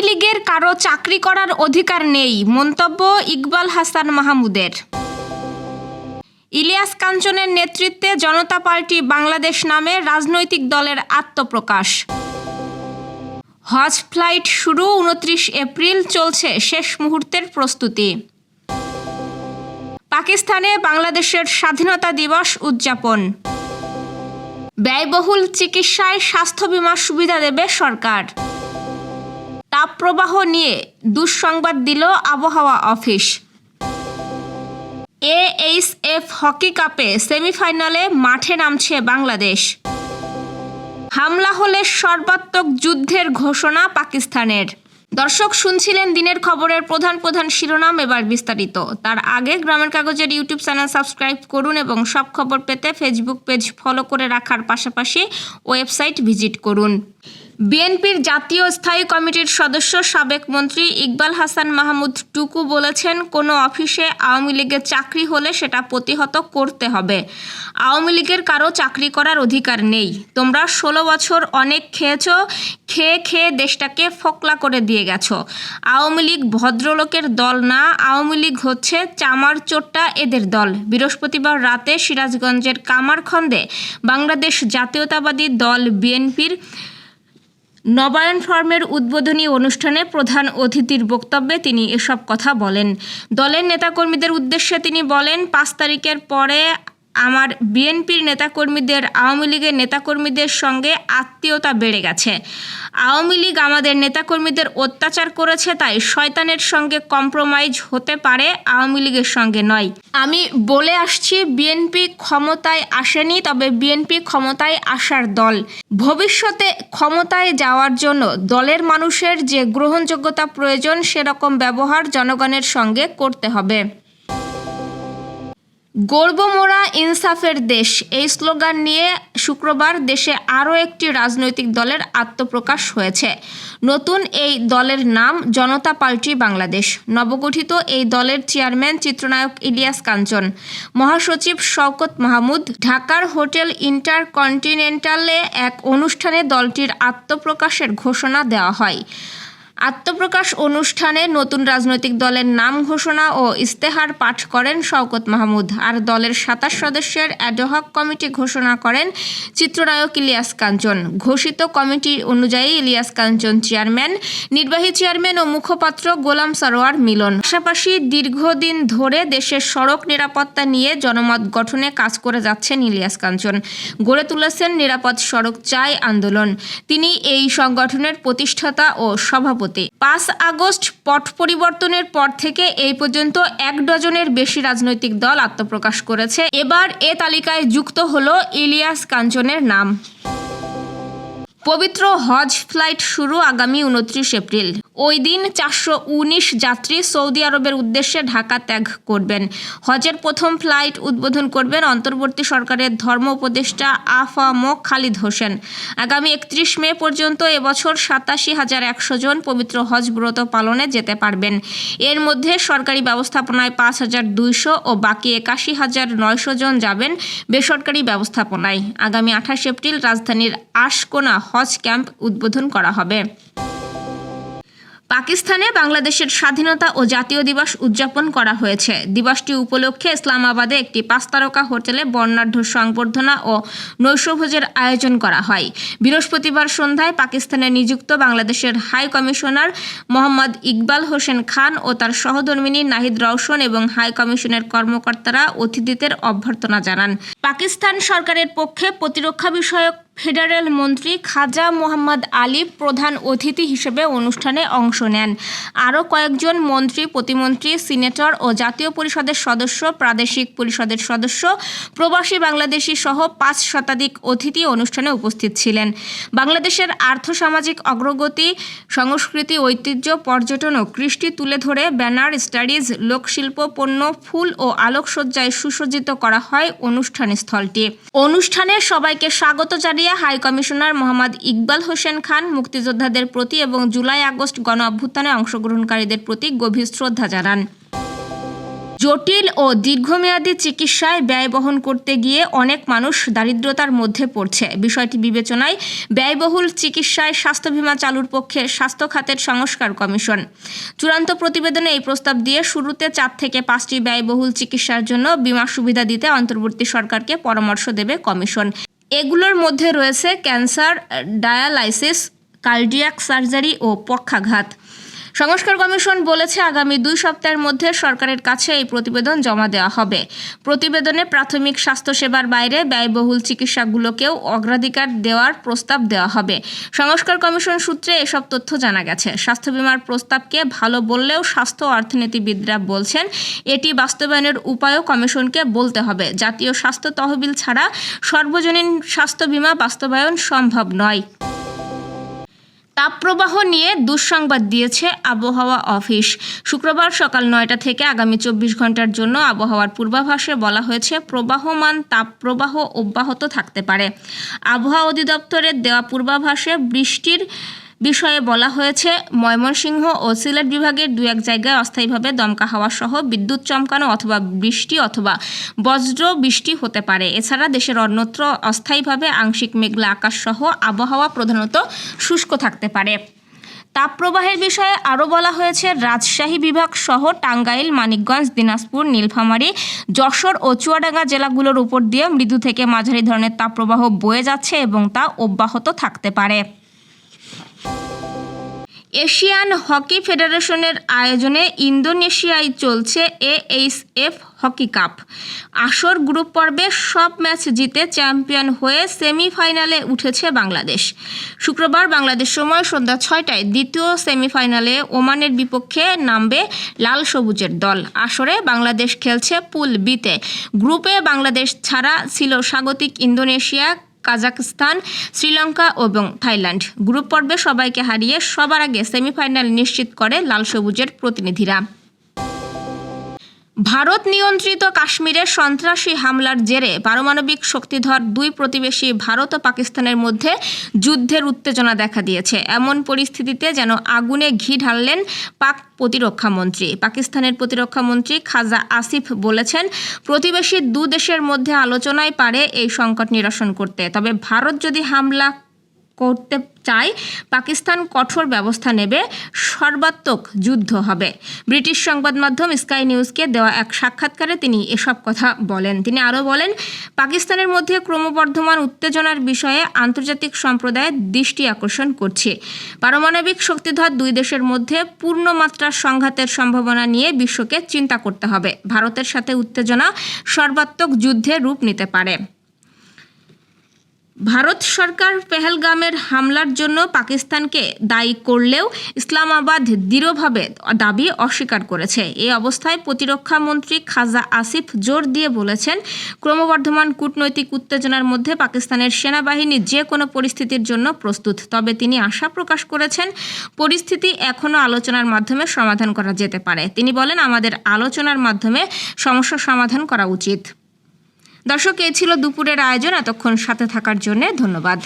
আওয়ামী লীগের কারও চাকরি করার অধিকার নেই, মন্তব্য ইকবাল হাসান মাহমুদের। ইলিয়াস কাঞ্চনের নেতৃত্বে জনতা পার্টি বাংলাদেশ নামে রাজনৈতিক দলের আত্মপ্রকাশ। হজ ফ্লাইট শুরু উনত্রিশ এপ্রিল চলছে শেষ মুহূর্তের প্রস্তুতি। পাকিস্তানে বাংলাদেশের স্বাধীনতা দিবস উদযাপন। ব্যয়বহুল চিকিৎসায় স্বাস্থ্য বিমা সুবিধা দেবে সরকার। তাপপ্রবাহ নিয়ে দুঃসংবাদ দিল আবহাওয়া অফিস। এএইচএফ হকি কাপে সেমিফাইনালে মাঠে নামছে বাংলাদেশ। হামলা হলে সর্বাত্মক যুদ্ধের ঘোষণা পাকিস্তানের। দর্শক শুনছিলেন দিনের খবরের প্রধান প্রধান শিরোনাম এবার বিস্তারিত। তার আগে গ্রামের কাগজের ইউটিউব চ্যানেল সাবস্ক্রাইব করুন এবং সব খবর পেতে ফেসবুক পেজ ফলো করে রাখার পাশাপাশি ওয়েবসাইট ভিজিট করুন। বিএনপির জাতীয় স্থায়ী কমিটির সদস্য সাবেক মন্ত্রী ইকবাল হাসান মাহমুদ টুকু বলেছেন, কোনো অফিসে আওয়ামী লীগের চাকরি হলে সেটা প্রতিহত করতে হবে। আওয়ামী লীগের কারও চাকরি করার অধিকার নেই। তোমরা ষোলো বছর অনেক খেয়েছো, খেয়ে খেয়ে দেশটাকে ফোকলা করে দিয়ে গেছো। আওয়ামী লীগ ভদ্রলোকের দল না, আওয়ামী লীগ হচ্ছে চামার চোট্টা এদের দল। বৃহস্পতিবার রাতে সিরাজগঞ্জের কামারখন্দে বাংলাদেশ জাতীয়তাবাদী দল বিএনপির নবায়ন ফার্মের উদ্বোধনী অনুষ্ঠানে প্রধান অতিথির বক্তব্যে তিনি এসব কথা বলেন। দলের নেতাকর্মীদের উদ্দেশ্যে তিনি বলেন, পাঁচ তারিখের পরে আমার বিএনপির নেতাকর্মীদের, আওয়ামী লীগের নেতাকর্মীদের সঙ্গে আত্মীয়তা বেড়ে গেছে। আওয়ামী লীগ আমাদের নেতাকর্মীদের অত্যাচার করেছে, তাই শয়তানের সঙ্গে কম্প্রোমাইজ হতে পারে আওয়ামী লীগের সঙ্গে নয়। আমি বলে আসছি, বিএনপি ক্ষমতায় আসেনি, তবে বিএনপি ক্ষমতায় আসার দল। ভবিষ্যতে ক্ষমতায় যাওয়ার জন্য দলের মানুষের যে গ্রহণযোগ্যতা প্রয়োজন, সেরকম ব্যবহার জনগণের সঙ্গে করতে হবে। গর্বমোরা ইনসাফের দেশ। এই স্লোগান নিয়ে শুক্রবার দেশে আরও একটি রাজনৈতিক দলের আত্মপ্রকাশ হয়েছে। নতুন এই দলের নাম জনতা পার্টি বাংলাদেশ। নবগঠিত এই দলের চেয়ারম্যান চিত্রনায়ক ইলিয়াস কাঞ্চন। মহাসচিব শওকত মাহমুদ ঢাকার হোটেল ইন্টারকন্টিনেন্টালে এক অনুষ্ঠানে দলটির আত্মপ্রকাশের ঘোষণা দেওয়া হয়। আত্মপ্রকাশ অনুষ্ঠানে নতুন রাজনৈতিক দলের নাম ঘোষণা ও ইস্তেহার পাঠ করেন শওকত মাহমুদ। আর দলের সাতাশ সদস্যের অ্যাডহক কমিটি ঘোষণা করেন চিত্রনায়ক ইলিয়াস কাঞ্চন। ঘোষিত কমিটি অনুযায়ী ইলিয়াস কাঞ্চন চেয়ারম্যান, নির্বাহী চেয়ারম্যান ও মুখপাত্র গোলাম সরোয়ার মিলন। পাশাপাশি দীর্ঘদিন ধরে দেশের সড়ক নিরাপত্তা নিয়ে জনমত গঠনে কাজ করে যাচ্ছেন ইলিয়াস কাঞ্চন। গড়ে তুলেছেন নিরাপদ সড়ক চাই আন্দোলন। তিনি এই সংগঠনের প্রতিষ্ঠাতা ও সভাপতি। পাঁচ আগস্ট পট পরিবর্তনের পর থেকে এই পর্যন্ত এক ডজনের বেশি রাজনৈতিক দল আত্মপ্রকাশ করেছে। এবার এ তালিকায় যুক্ত হল ইলিয়াস কাঞ্চনের নাম। পবিত্র হজ ফ্লাইট শুরু আগামী উনত্রিশ এপ্রিল। ওই দিন চারশো উনিশ যাত্রী সৌদি আরবের উদ্দেশ্যে ঢাকা ত্যাগ করবেন। হজের প্রথম ফ্লাইট উদ্বোধন করবেন অন্তর্বর্তী সরকারের ধর্ম উপদেষ্টা আফাম খালিদ হোসেন। আগামী একত্রিশ মে পর্যন্ত এবছর সাতাশি হাজার একশো জন পবিত্র হজ ব্রত পালনে যেতে পারবেন। এর মধ্যে সরকারি ব্যবস্থাপনায় পাঁচ হাজার দুইশো ও বাকি একাশি হাজার নয়শো জন যাবেন বেসরকারি ব্যবস্থাপনায়। আগামী আঠাশ এপ্রিল রাজধানীর আশকোনা হজ ক্যাম্প উদ্বোধন করা হবে। পাকিস্তানে বাংলাদেশের স্বাধীনতা ও জাতীয় দিবস উদযাপন করা হয়েছে। দিবসটি উপলক্ষে ইসলামাবাদে একটি পাঁচ তারকা হোটেলে বর্ণাঢ্য সংবর্ধনা ও নৈশভোজের আয়োজন করা হয়। বৃহস্পতিবার সন্ধ্যায় পাকিস্তানে নিযুক্ত বাংলাদেশের হাই কমিশনার মোহাম্মদ ইকবাল হোসেন খান ও তার সহধর্মিনী নাহিদ রওশন এবং হাই কমিশনের কর্মকর্তারা অতিথিদের অভ্যর্থনা জানান। পাকিস্তান সরকারের পক্ষে প্রতিরক্ষা বিষয়ক ফেডারেল মন্ত্রী খাজা মোহাম্মদ আলী প্রধান অতিথি হিসেবে অনুষ্ঠানে অংশ নেন। আরও কয়েকজন মন্ত্রী, প্রতিমন্ত্রী, সিনেটর ও জাতীয় পরিষদের সদস্য, প্রাদেশিক পরিষদের সদস্য, প্রবাসী বাংলাদেশি সহ পাঁচ শতাধিক অতিথি অনুষ্ঠানে উপস্থিত ছিলেন। বাংলাদেশের আর্থসামাজিক অগ্রগতি, সংস্কৃতি, ঐতিহ্য, পর্যটন ও কৃষ্টি তুলে ধরে ব্যানার স্টাডিজ, লোকশিল্প, পণ্য, ফুল ও আলোকসজ্জায় সুসজ্জিত করা হয় অনুষ্ঠান স্থলটি অনুষ্ঠানে সবাইকে স্বাগত জানিয়ে হাই কমিশনার মোহাম্মদ ইকবাল হোসেন খান মুক্তিযোদ্ধাদের প্রতি এবং জুলাই আগস্ট গণ অভ্যুত্থানে অংশগ্রহণকারীদের প্রতি গভীর শ্রদ্ধা জানান। জটিল ও দীর্ঘমেয়াদী চিকিৎসায় ব্যয় বহন করতে গিয়ে অনেক মানুষ দারিদ্রতার মধ্যে পড়ছে। বিষয়টি বিবেচনায় ব্যয়বহুল চিকিৎসায় স্বাস্থ্য বীমা চালুর পক্ষে স্বাস্থ্য খাতের সংস্কার কমিশন। চূড়ান্ত প্রতিবেদনে এই প্রস্তাব দিয়ে শুরুতে চার থেকে পাঁচটি ব্যয়বহুল চিকিৎসার জন্য বীমা সুবিধা দিতে অন্তর্বর্তী সরকারকে পরামর্শ দেবে কমিশন। এগুলোর মধ্যে রয়েছে ক্যান্সার ডায়ালাইসিস কার্ডিয়াক সার্জারি ও পক্ষাঘাত। সংস্কার কমিশন বলেছে আগামী দুই সপ্তাহের মধ্যে সরকারের কাছে এই প্রতিবেদন জমা দেওয়া হবে। প্রতিবেদনে প্রাথমিক স্বাস্থ্যসেবার বাইরে ব্যয়বহুল চিকিৎসাগুলোকেও অগ্রাধিকার দেওয়ার প্রস্তাব দেওয়া হবে। সংস্কার কমিশন সূত্রে এসব তথ্য জানা গেছে। স্বাস্থ্য বিমার প্রস্তাবকে ভালো বললেও স্বাস্থ্য অর্থনীতিবিদরা বলছেন, এটি বাস্তবায়নের উপায়ও কমিশনকে বলতে হবে। জাতীয় স্বাস্থ্য তহবিল ছাড়া সর্বজনীন স্বাস্থ্য বিমা বাস্তবায়ন সম্ভব নয়। তাপপ্রবাহ নিয়ে দুঃসংবাদ দিয়েছে আবহাওয়া অফিস। শুক্রবার সকাল নয়টা থেকে আগামী চব্বিশ ঘণ্টার জন্য আবহাওয়ার পূর্বাভাসে বলা হয়েছে, প্রবাহমান তাপপ্রবাহ অব্যাহত থাকতে পারে। আবহাওয়া অধিদপ্তরের দেওয়া পূর্বাভাসে বৃষ্টির বিষয়ে বলা হয়েছে, ময়মনসিংহ ও সিলেট বিভাগের দু এক জায়গায় অস্থায়ীভাবে দমকা হাওয়া সহ বিদ্যুৎ চমকানো অথবা বৃষ্টি অথবা বজ্র বৃষ্টি হতে পারে। এছাড়া দেশের অন্যত্র অস্থায়ীভাবে আংশিক মেঘলা আকাশ সহ আবহাওয়া প্রধানত শুষ্ক থাকতে পারে। তাপপ্রবাহের বিষয়ে আরও বলা হয়েছে, রাজশাহী বিভাগ সহ টাঙ্গাইল, মানিকগঞ্জ, দিনাজপুর, নীলফামারী, যশোর ও চুয়াডাঙ্গা জেলাগুলোর উপর দিয়ে মৃদু থেকে মাঝারি ধরনের তাপপ্রবাহ বয়ে যাচ্ছে এবং তা অব্যাহত থাকতে পারে। এশিয়ান হকি ফেডারেশনের আয়োজনে ইন্দোনেশিয়ায় চলছে এএইচএফ হকি কাপ। আসর গ্রুপ পর্বে সব ম্যাচ জিতে চ্যাম্পিয়ন হয়ে সেমিফাইনালে উঠেছে বাংলাদেশ। শুক্রবার বাংলাদেশ সময় সন্ধ্যা ছয়টায় দ্বিতীয় সেমিফাইনালে ওমানের বিপক্ষে নামবে লাল সবুজের দল। আসরে বাংলাদেশ খেলছে পুল বিতে। গ্রুপে বাংলাদেশ ছাড়া ছিল স্বাগতিক ইন্দোনেশিয়া কাজাকস্তান শ্রীলঙ্কা এবং থাইল্যান্ড। গ্রুপ পর্বে সবাইকে হারিয়ে সবার আগে সেমিফাইনাল নিশ্চিত করে লাল সবুজের প্রতিনিধিরা। ভারত নিয়ন্ত্রিত কাশ্মীরে সন্ত্রাসী হামলার জেরে পারমাণবিক শক্তিধর দুই প্রতিবেশী ভারত ও পাকিস্তানের মধ্যে যুদ্ধের উত্তেজনা দেখা দিয়েছে। এমন পরিস্থিতিতে যেন আগুনে ঘি ঢাললেন পাক প্রতিরক্ষা মন্ত্রী। পাকিস্তানের প্রতিরক্ষা মন্ত্রী খাজা আসিফ বলেছেন, প্রতিবেশী দু দেশের মধ্যে আলোচনায় পারে এই সংকট নিরসন করতে। তবে ভারত যদি হামলা করতে চায় পাকিস্তান কঠোর ব্যবস্থা নেবে, সর্বাত্মক যুদ্ধ হবে। ব্রিটিশ সংবাদ মাধ্যম স্কাই নিউজকে দেওয়া এক সাক্ষাৎকারে তিনি এসব কথা বলেন। তিনি আরও বলেন, পাকিস্তানের মধ্যে ক্রমবর্ধমান উত্তেজনার বিষয়ে আন্তর্জাতিক সম্প্রদায়ের দৃষ্টি আকর্ষণ করছে। পারমাণবিক শক্তিধর দুই দেশের মধ্যে পূর্ণমাত্রার সংঘাতের সম্ভাবনা নিয়ে বিশ্বকে চিন্তা করতে হবে। ভারতের সাথে উত্তেজনা সর্বাত্মক যুদ্ধে রূপ নিতে পারে। ভারত সরকার পেহেলগামের হামলার জন্য পাকিস্তানকে দায়ী করলেও ইসলামাবাদ দৃঢ়ভাবে দাবি অস্বীকার করেছে। এই অবস্থায় প্রতিরক্ষা মন্ত্রী খাজা আসিফ জোর দিয়ে বলেছেন, ক্রমবর্ধমান কূটনৈতিক উত্তেজনার মধ্যে পাকিস্তানের সেনাবাহিনী যে কোনো পরিস্থিতির জন্য প্রস্তুত। তবে তিনি আশা প্রকাশ করেছেন, পরিস্থিতি এখনও আলোচনার মাধ্যমে সমাধান করা যেতে পারে। তিনি বলেন, আমাদের আলোচনার মাধ্যমে সমস্যা সমাধান করা উচিত। দর্শক এ ছিল দুপুরের আয়োজন। এতক্ষণ সাথে থাকার জন্য ধন্যবাদ।